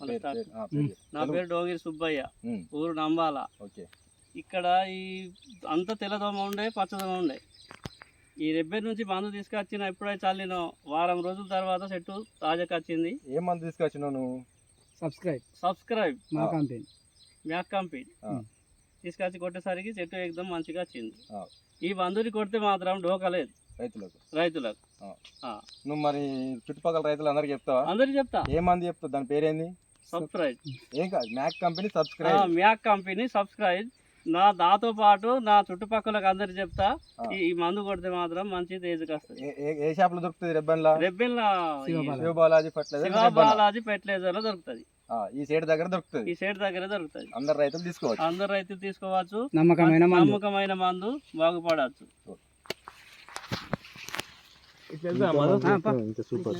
నా పేరు డోగిరి సుబ్బయ్య. ఊరు నంబాల. ఓకే. ఇక్కడ ఈ అంత తెల్లదోమ ఉండే పచ్చదోమ ఉండే. ఈ రెబ్బెర్ నుంచి మందు తీసుకొచ్చిన ఎప్పుడైతే చల్లినో వారం రోజుల తర్వాత చెట్టు తాజాకి వచ్చింది. ఏ మందు తీసుకొచ్చినావు నువ్వు? సబ్స్క్రైబ్ సబ్స్క్రైబ్ మా ఆ. కంపెనీ మ్యాక్ కంపెనీ. తీసుకొచ్చి కొట్టేసరికి చెట్టు ఎక్దం మంచిగా వచ్చింది. ఆ. ఈ మందుని కొడితే మాత్రం డోకలేదు రైతులకు. రైతులకు. నువ్వు మరి చుట్టుపక్కల రైతులు అందరికి చెప్తావా? అందరికి చెప్తా. ఏ మందు చెప్తావు? దాని పేరేంది? సబ్స్క్రైబ్ ఏం కాదు మ్యాక్ company subscribe Mac company subscribe నా దాంతో పాటు నా చుట్టుపక్కలకు అందరికి చెప్తా. ఈ మందు కొడితే మాత్రం మంచి తేజకి వస్తుంది. ఏ- షాప్లో దొరుకుతుంది రెబ్బన్లా? శివబాల. శివబాలాజీ. ఫర్టిలైజర్ శివబాలాజీ ఫెర్టిలైజర్లో దొరుకుతుంది. ఈ సైడ్ దగ్గర దొరుకుతుంది. ఈ సైడ్ దగ్గర దొరుకుతుంది. అందరు రైతులు తీసుకోవచ్చు. అందరు రైతులు తీసుకోవచ్చు. నమ్మకమైన మందు. నమ్మకమైన మందు బాగుపడవచ్చు. సూపర్.